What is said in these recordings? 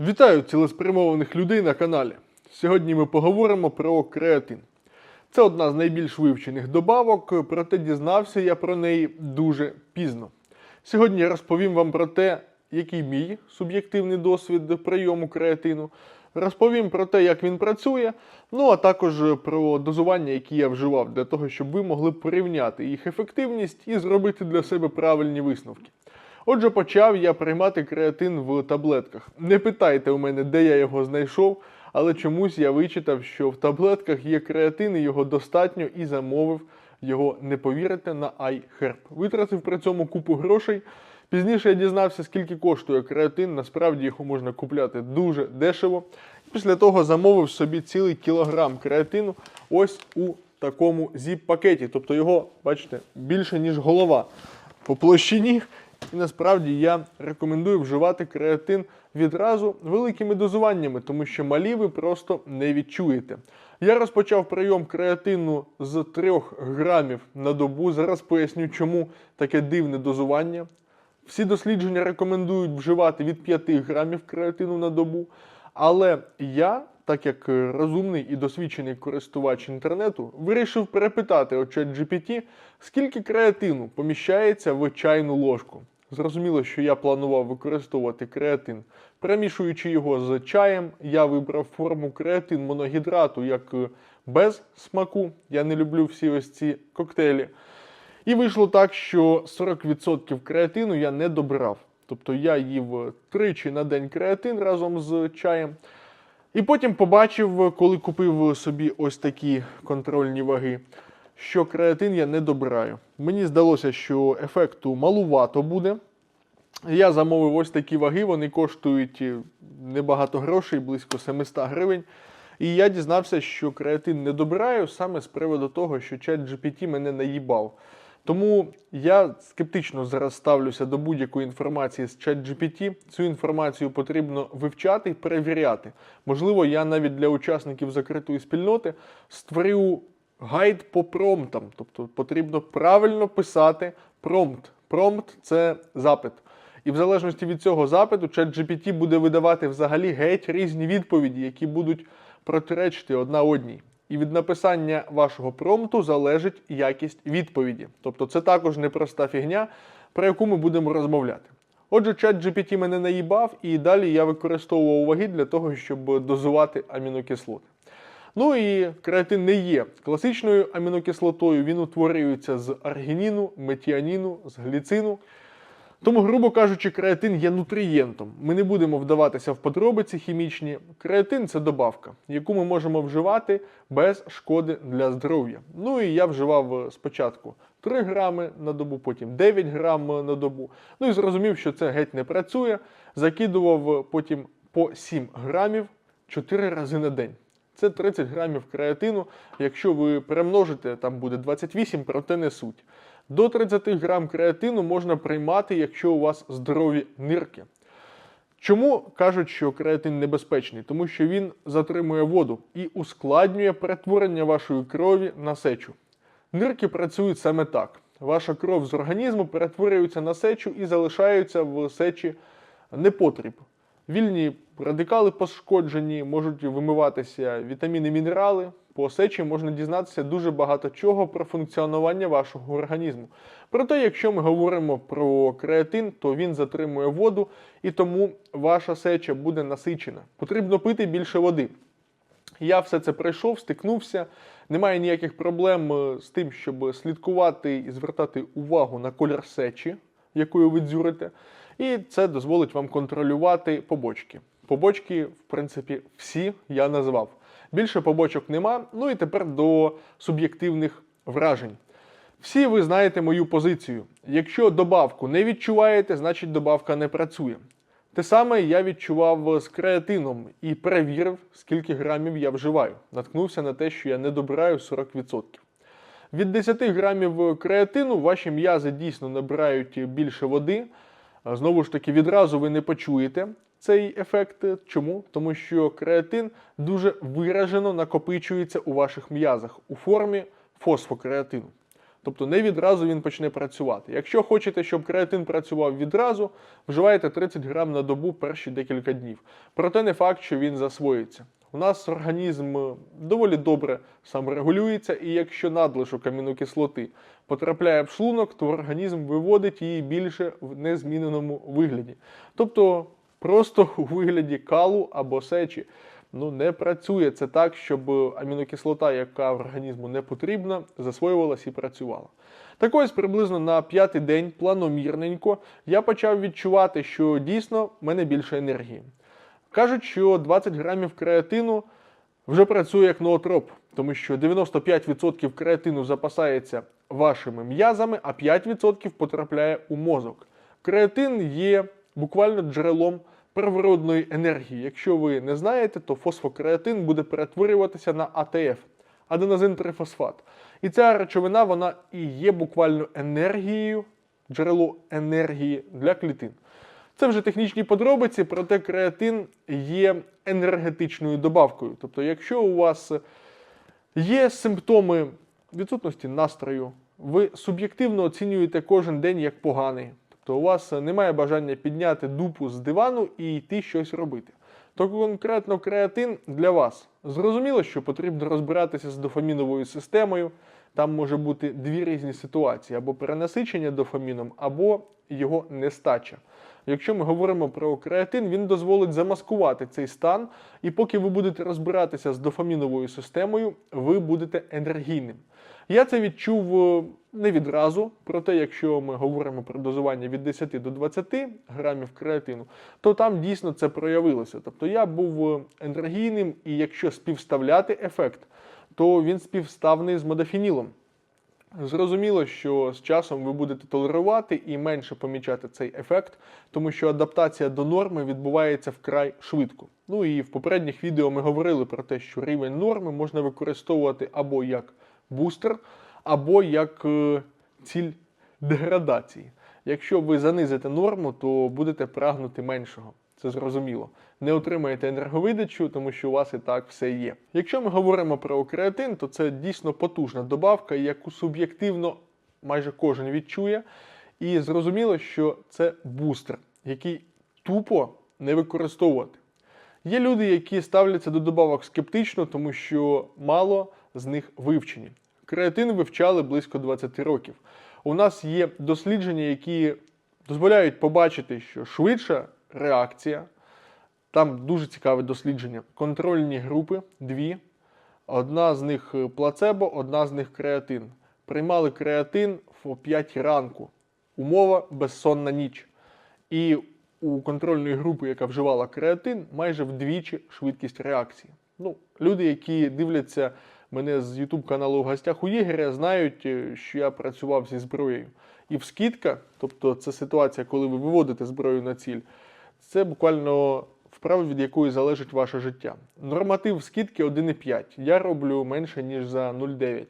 Вітаю цілеспрямованих людей на каналі. Сьогодні ми поговоримо про креатин. Це одна з найбільш вивчених добавок, проте дізнався я про неї дуже пізно. Сьогодні я розповім вам про те, який мій суб'єктивний досвід прийому креатину. Розповім про те, як він працює, ну а також про дозування, які я вживав, для того, щоб ви могли порівняти їх ефективність і зробити для себе правильні висновки. Отже, почав я приймати креатин в таблетках. Не питайте у мене, де я його знайшов, але чомусь я вичитав, що в таблетках є креатин і його достатньо, і замовив його, не повірите, на iHerb. Витратив при цьому купу грошей. Пізніше я дізнався, скільки коштує креатин. Насправді його можна купляти дуже дешево. Після того замовив собі цілий кілограм креатину ось у такому зіп-пакеті. Тобто його, бачите, більше, ніж голова по площині. І насправді я рекомендую вживати креатин відразу великими дозуваннями, тому що малі ви просто не відчуєте. Я розпочав прийом креатину з 3 грамів на добу. Зараз поясню, чому таке дивне дозування. Всі дослідження рекомендують вживати від 5 грамів креатину на добу. Але я, так як розумний і досвідчений користувач інтернету, вирішив перепитати у ChatGPT, скільки креатину поміщається в чайну ложку. Зрозуміло, що я планував використовувати креатин. Перемішуючи його з чаєм, я вибрав форму креатин моногідрату як е, без смаку. Я не люблю всі ось ці коктейлі. І вийшло так, що 40% креатину я не добрав. Тобто я їв тричі на день креатин разом з чаєм. І потім побачив, коли купив собі ось такі контрольні ваги, що креатин я не добираю. Мені здалося, що ефекту малувато буде. Я замовив ось такі ваги, вони коштують е, небагато грошей, близько 700 гривень. І я дізнався, що креатин не добираю саме з приводу того, що чат GPT мене наїбав. Тому я скептично зараз ставлюся до будь-якої інформації з ChatGPT. Цю інформацію потрібно вивчати і перевіряти. Можливо, я навіть для учасників закритої спільноти створю гайд по промптам. Тобто потрібно правильно писати промпт. Промпт це запит. І в залежності від цього запиту, ChatGPT буде видавати взагалі геть різні відповіді, які будуть протиречити одна одній. І від написання вашого промпту залежить якість відповіді. Тобто це також непроста фігня, про яку ми будемо розмовляти. Отже, чат GPT мене наїбав, і далі я використовував ваги для того, щоб дозувати амінокислоти. Ну і креатин не є класичною амінокислотою, він утворюється з аргініну, метіаніну, з гліцину. Тому, грубо кажучи, креатин є нутрієнтом. Ми не будемо вдаватися в подробиці хімічні. Креатин це добавка, яку ми можемо вживати без шкоди для здоров'я. Ну і я вживав спочатку 3 грами на добу, потім 9 грам на добу. Ну і зрозумів, що це геть не працює. Закидував потім по 7 грамів 4 рази на день. Це 30 грамів креатину. Якщо ви перемножите, там буде 28, проте не суть. До 30 грам креатину можна приймати, якщо у вас здорові нирки. Чому кажуть, що креатин небезпечний? Тому що він затримує воду і ускладнює перетворення вашої крові на сечу. Нирки працюють саме так. Ваша кров з організму перетворюється на сечу і залишаються в сечі непотріб. Вільні радикали пошкоджені, можуть вимиватися вітаміни, мінерали. По сечі можна дізнатися дуже багато чого про функціонування вашого організму. Проте, якщо ми говоримо про креатин, то він затримує воду і тому ваша сеча буде насичена. Потрібно пити більше води. Я все це пройшов, стикнувся. Немає ніяких проблем е, з тим, щоб слідкувати і звертати увагу на колір сечі, якою ви дзюрите. І це дозволить вам контролювати побочки. Побочки, в принципі, всі я назвав. Більше побочок нема. Ну і тепер до суб'єктивних вражень. Всі ви знаєте мою позицію. Якщо добавку не відчуваєте, значить добавка не працює. Те саме я відчував з креатином і перевірив, скільки грамів я вживаю. Наткнувся на те, що я не добираю 40%. Від 10 грамів креатину ваші м'язи дійсно набирають більше води. Знову ж таки, відразу ви не почуєте цей ефект. Чому? Тому що креатин дуже виражено накопичується у ваших м'язах у формі фосфокреатину. Тобто не відразу він почне працювати. Якщо хочете, щоб креатин працював відразу, вживайте 30 грам на добу перші декілька днів. Проте не факт, що він засвоїться. У нас організм е, доволі добре саморегулюється, і якщо надлишок амінокислоти потрапляє в шлунок, то організм виводить її більше в незміненому вигляді. Тобто просто у вигляді калу або сечі. Ну, не працює це так, щоб амінокислота, яка в організму не потрібна, засвоювалась і працювала. Так ось приблизно на п'ятий день, планомірненько, я почав відчувати, що дійсно в мене більше енергії. Кажуть, що 20 грамів креатину вже працює як ноотроп, тому що 95% креатину запасається вашими м'язами, а 5% потрапляє у мозок. Креатин є буквально джерелом природної енергії. Якщо ви не знаєте, то фосфокреатин буде перетворюватися на АТФ аденозин трифосфат. І ця речовина вона і є буквально енергією, джерело енергії для клітин. Це вже технічні подробиці, проте креатин є енергетичною добавкою. Тобто, якщо у вас є симптоми відсутності настрою, ви суб'єктивно оцінюєте кожен день як поганий. Тобто у вас немає бажання підняти дупу з дивану і йти щось робити. То конкретно креатин для вас. Зрозуміло, що потрібно розбиратися з дофаміновою системою. Там може бути дві різні ситуації: або перенасичення дофаміном, або його нестача. Якщо ми говоримо про креатин, він дозволить замаскувати цей стан, і поки ви будете розбиратися з дофаміновою системою, ви будете енергійним. Я це відчув е, не відразу, проте, якщо ми говоримо про дозування від 10 до 20 грамів креатину, то там дійсно це проявилося. Тобто я був е, енергійним, і якщо співставляти ефект, то він співставний з модофінілом. Зрозуміло, що з часом ви будете толерувати і менше помічати цей ефект, тому що адаптація до норми відбувається вкрай швидко. Ну і в попередніх відео ми говорили про те, що рівень норми можна використовувати або як бустер, або як е, ціль деградації. Якщо ви занизите норму, то будете прагнути меншого. Це зрозуміло. Не отримаєте енерговидачу, тому що у вас і так все є. Якщо ми говоримо про креатин, то це дійсно потужна добавка, яку суб'єктивно майже кожен відчує. І зрозуміло, що це бустер, який тупо не використовувати. Є люди, які ставляться до добавок скептично, тому що мало з них вивчені. Креатин вивчали близько 20 років. У нас є дослідження, які дозволяють побачити, що швидша реакція. Там дуже цікаве дослідження. Контрольні групи дві. Одна з них плацебо, одна з них креатин. Приймали креатин в 5 ранку. Умова безсонна ніч. І у контрольної групи, яка вживала креатин, майже вдвічі швидкість реакції. Ну, Люди, які дивляться мене з YouTube каналу в гостях у Єгеря, знають, е, що я працював зі зброєю. І в скидка, тобто це ситуація, коли ви виводите зброю на ціль, це буквально вправа, від якої залежить ваше життя. Норматив скидки 1,5. Я роблю менше, ніж за 0,9.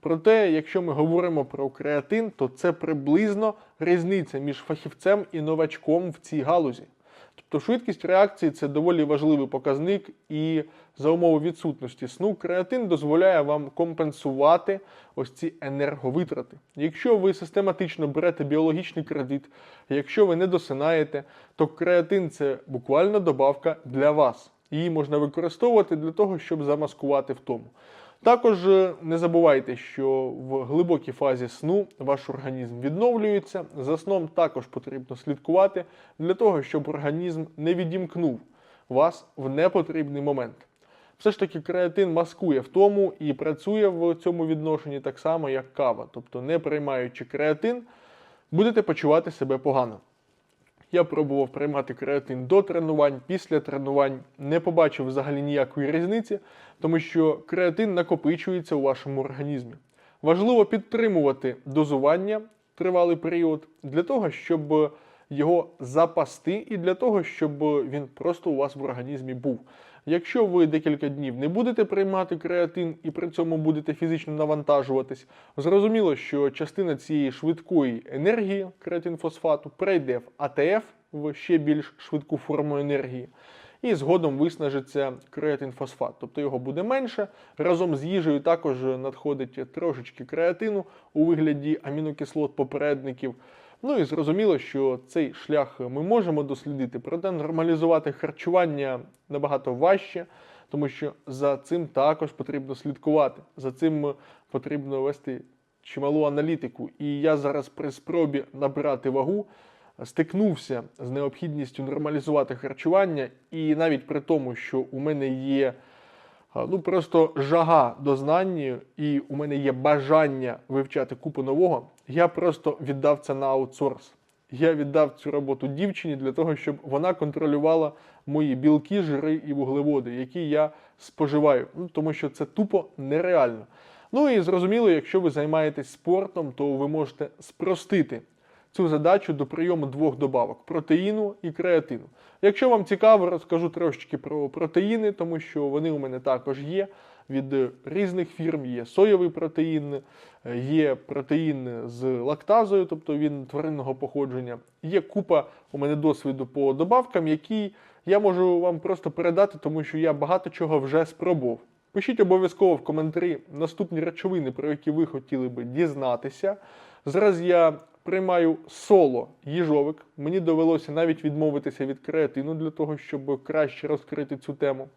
Проте, якщо ми говоримо про креатин, то це приблизно різниця між фахівцем і новачком в цій галузі. Тобто швидкість реакції це доволі важливий показник, і за умови відсутності сну креатин дозволяє вам компенсувати ось ці енерговитрати. Якщо ви систематично берете біологічний кредит, якщо ви не досинаєте, то креатин це буквально добавка для вас. Її можна використовувати для того, щоб замаскувати втому. Також е, не забувайте, що в глибокій фазі сну ваш організм відновлюється. За сном також потрібно слідкувати для того, щоб організм не відімкнув вас в непотрібний момент. Все ж таки, креатин маскує втому і працює в цьому відношенні так само, як кава. Тобто, не приймаючи креатин, будете почувати себе погано. Я пробував приймати креатин до тренувань, після тренувань, не побачив взагалі ніякої різниці, тому що креатин накопичується у вашому організмі. Важливо підтримувати дозування тривалий період для того, щоб його запасти, і для того, щоб він просто у вас в організмі був. Якщо ви декілька днів не будете приймати креатин і при цьому будете фізично навантажуватись, зрозуміло, що частина цієї швидкої енергії креатинфосфату перейде в АТФ в ще більш швидку форму енергії. і згодом виснажиться креатинфосфат, тобто його буде менше. Разом з їжею також надходить трошечки креатину у вигляді амінокислот попередників. Ну і зрозуміло, що цей шлях ми можемо дослідити, проте нормалізувати харчування набагато важче, тому що за цим також потрібно слідкувати. За цим потрібно вести чималу аналітику. І я зараз при спробі набирати вагу стикнувся з необхідністю нормалізувати харчування, і навіть при тому, що у мене є ну просто жага до знань, і у мене є бажання вивчати купу нового, я просто віддав це на аутсорс. Я віддав цю роботу дівчині для того, щоб вона контролювала мої білки, жири і вуглеводи, які я споживаю. Ну, тому що це тупо нереально. Ну і зрозуміло, якщо ви займаєтесь спортом, то ви можете спростити цю задачу до прийому двох добавок протеїну і креатину. Якщо вам цікаво, розкажу трошечки про протеїни, тому що вони у мене також є. Від різних фірм є соєвий протеїн, є протеїн з лактазою, тобто він тваринного походження. Є купа у мене досвіду по добавкам, які я можу вам просто передати, тому що я багато чого вже спробував. Пишіть обов'язково в коментарі наступні речовини, про які ви хотіли би дізнатися. Зараз я приймаю соло їжовик. Мені довелося навіть відмовитися від креатину для того, щоб краще розкрити цю тему.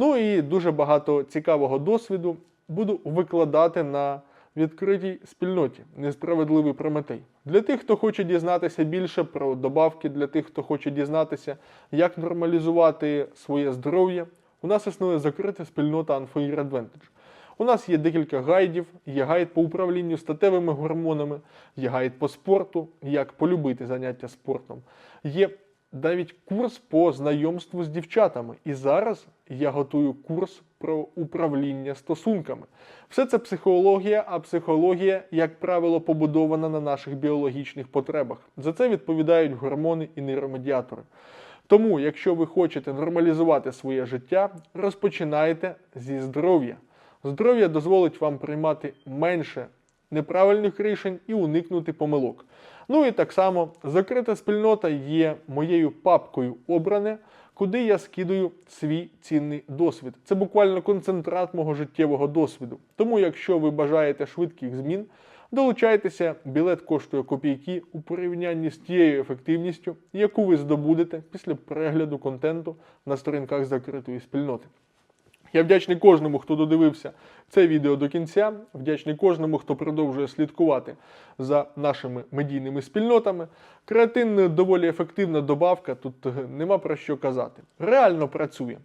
Ну і дуже багато цікавого досвіду буду викладати на відкритій спільноті Несправедливий Прометей. Для тих, хто хоче дізнатися більше про добавки, для тих, хто хоче дізнатися, як нормалізувати своє здоров'я, у нас існує закрита спільнота Unfair Advantage. У нас є декілька гайдів, є гайд по управлінню статевими гормонами, є гайд по спорту, як полюбити заняття спортом. Є навіть курс по знайомству з дівчатами. І зараз я готую курс про управління стосунками. Все це психологія, а психологія, як правило, побудована на наших біологічних потребах. За це відповідають гормони і нейромедіатори. Тому, якщо ви хочете нормалізувати своє життя, розпочинайте зі здоров'я. Здоров'я дозволить вам приймати менше неправильних рішень і уникнути помилок. Ну і так само закрита спільнота є моєю папкою обране, куди я скидаю свій цінний досвід. Це буквально концентрат мого життєвого досвіду. Тому, якщо ви бажаєте швидких змін, долучайтеся, білет коштує копійки у порівнянні з тією ефективністю, яку ви здобудете після перегляду контенту на сторінках закритої спільноти. Я вдячний кожному, хто додивився це відео до кінця. Вдячний кожному, хто продовжує слідкувати за нашими медійними спільнотами. Креатин доволі ефективна добавка, тут нема про що казати. Реально працює.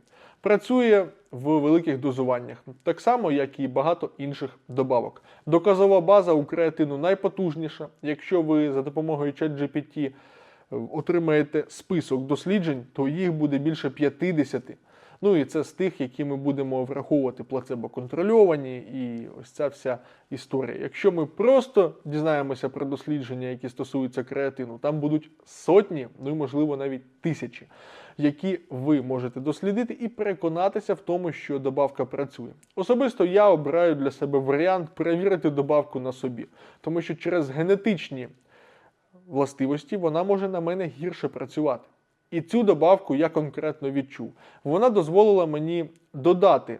Працює в великих дозуваннях, так само, як і багато інших добавок. Доказова база у креатину найпотужніша. Якщо ви за допомогою ChatGPT отримаєте список досліджень, то їх буде більше 50. Ну і це з тих, які ми будемо враховувати плацебо-контрольовані, і ось ця вся історія. Якщо ми просто дізнаємося про дослідження, які стосуються креатину, там будуть сотні, ну і можливо навіть тисячі, які ви можете дослідити і переконатися в тому, що добавка працює. Особисто я обираю для себе варіант перевірити добавку на собі, тому що через генетичні властивості вона може на мене гірше працювати. І цю добавку я конкретно відчув. Вона дозволила мені додати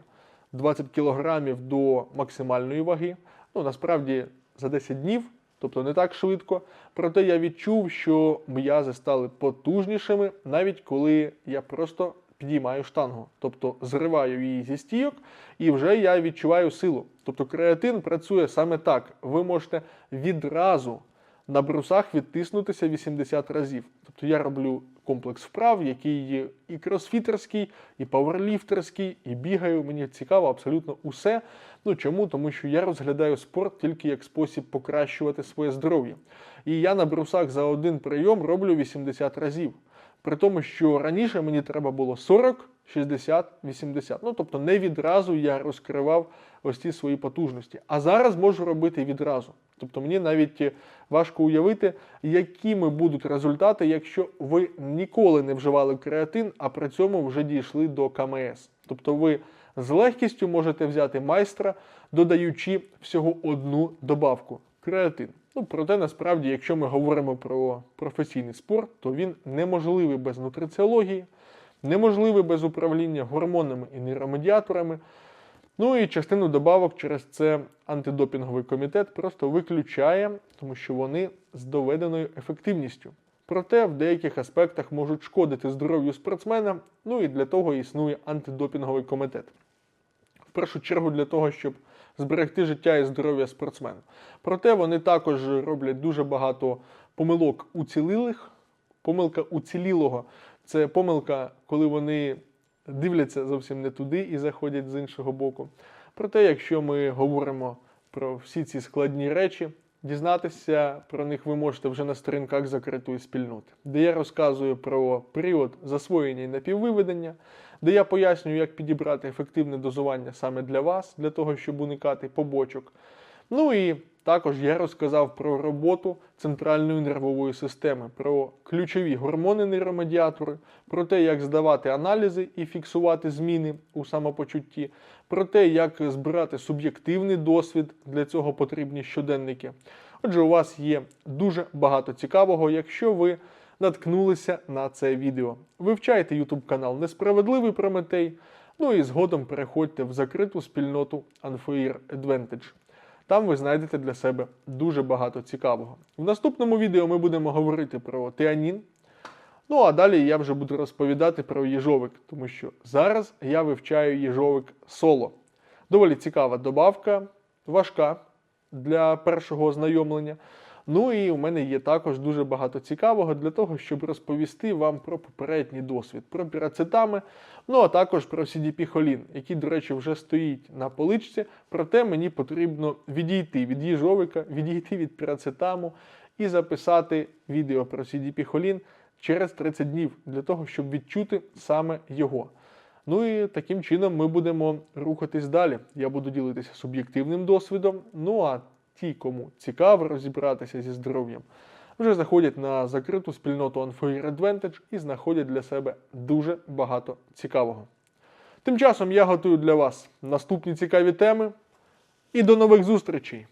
20 кілограмів до максимальної ваги. Ну, насправді, за 10 днів, тобто не так швидко. Проте я відчув, що м'язи стали потужнішими, навіть коли я просто підіймаю штангу, тобто зриваю її зі стійок, і вже я відчуваю силу. Тобто креатин працює саме так. Ви можете відразу на брусах відтиснутися 80 разів. Тобто я роблю комплекс вправ, який є і кросфітерський, і пауерліфтерський, і бігаю. Мені цікаво абсолютно усе. Ну чому? Тому що я розглядаю спорт тільки як спосіб покращувати своє здоров'я. І я на брусах за один прийом роблю 80 разів. При тому, що раніше мені треба було 40, 60, 80. Ну тобто не відразу я розкривав ось ці свої потужності. А зараз можу робити відразу. Тобто мені навіть важко уявити, якими будуть результати, якщо ви ніколи не вживали креатин, а при цьому вже дійшли до КМС. Тобто ви з легкістю можете взяти майстра, додаючи всього одну добавку креатин. Ну, проте насправді, якщо ми говоримо про професійний спорт, то він неможливий без нутриціології, неможливе без управління гормонами і нейромедіаторами. Ну і частину добавок через це антидопінговий комітет просто виключає, тому що вони з доведеною ефективністю. Проте в деяких аспектах можуть шкодити здоров'ю спортсмена, ну і для того існує антидопінговий комітет. В першу чергу для того, щоб зберегти життя і здоров'я спортсмена. Проте вони також роблять дуже багато помилок уцілілих. Помилка уцілілого це помилка, коли вони дивляться зовсім не туди і заходять з іншого боку. Проте, якщо ми говоримо про всі ці складні речі, дізнатися про них ви можете вже на сторінках закритої спільноти, де я розказую про період засвоєння і напіввиведення, де я пояснюю, як підібрати ефективне дозування саме для вас, для того, щоб уникати побочок. Ну і також я розказав про роботу центральної нервової системи, про ключові гормони нейромедіатори, про те, як здавати аналізи і фіксувати зміни у самопочутті, про те, як збирати суб'єктивний досвід, для цього потрібні щоденники. Отже, у вас є дуже багато цікавого, якщо ви наткнулися на це відео. Вивчайте YouTube канал Несправедливий Прометей. Ну і згодом переходьте в закриту спільноту Unfair Advantage. Там ви знайдете для себе дуже багато цікавого. В наступному відео ми будемо говорити про теанін. Ну а далі я вже буду розповідати про їжовик, тому що зараз я вивчаю їжовик соло. Доволі цікава добавка, важка для першого ознайомлення. Ну і у мене є також дуже багато цікавого для того, щоб розповісти вам про попередній досвід, про пірацетами, ну а також про CDP-холін, який, до речі, вже стоїть на поличці. Проте мені потрібно відійти від їжовика, відійти від пірацетаму і записати відео про CDP-холін через 30 днів для того, щоб відчути саме його. Ну і таким чином ми будемо рухатись далі. Я буду ділитися суб'єктивним досвідом. Ну а ті, кому цікаво розібратися зі здоров'ям, вже заходять на закриту спільноту Unfair Advantage і знаходять для себе дуже багато цікавого. Тим часом я готую для вас наступні цікаві теми. І до нових зустрічей!